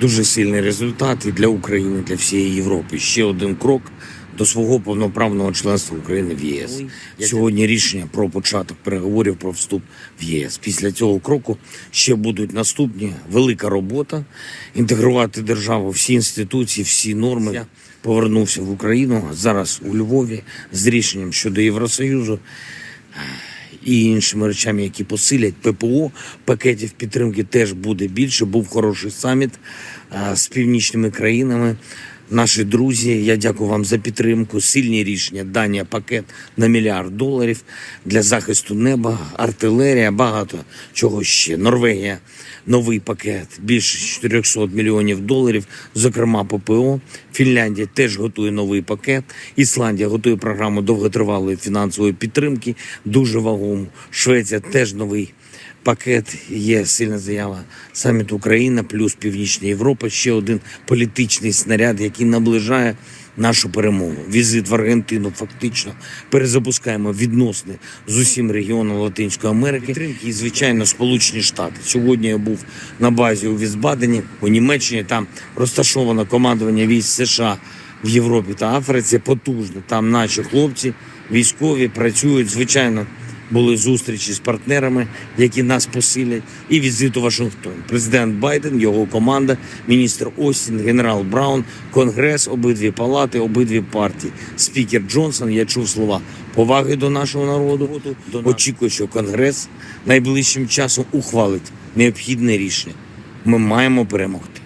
дуже сильний результат і для України, для всієї Європи. Ще один крок до свого повноправного членства України в ЄС. Сьогодні рішення про початок переговорів про вступ в ЄС. Після цього кроку ще будуть наступні велика робота інтегрувати державу, всі інституції, всі норми. Я повернувся в Україну зараз у Львові з рішенням щодо Євросоюзу і іншими речами, які посилять ППО. Пакетів підтримки теж буде більше. Був хороший саміт з північними країнами. Наші друзі, я дякую вам за підтримку. Сильні рішення. Данія пакет на мільярд доларів для захисту неба, артилерія, багато чого ще. Норвегія новий пакет більше 400 мільйонів доларів, зокрема ППО. Фінляндія теж готує новий пакет. Ісландія готує програму довготривалої фінансової підтримки, дуже вагому. Швеція теж новий пакет. Є сильна заява саміт Україна плюс Північна Європа. Ще один політичний снаряд, який наближає нашу перемогу. Візит в Аргентину фактично перезапускаємо відносини з усім регіоном Латинської Америки. Підтримки і звичайно Сполучені Штати. Сьогодні я був на базі у Візбадені у Німеччині. Там розташовано командування військ США в Європі та Африці. Потужно. Там наші хлопці військові працюють звичайно. Були зустрічі з партнерами, які нас посилять, і візит у Вашингтон. Президент Байден, його команда, міністр Остін, генерал Браун, Конгрес, обидві палати, обидві партії. Спікер Джонсон. Я чув слова поваги до нашого народу. Очікую, що Конгрес найближчим часом ухвалить необхідне рішення. Ми маємо перемогти.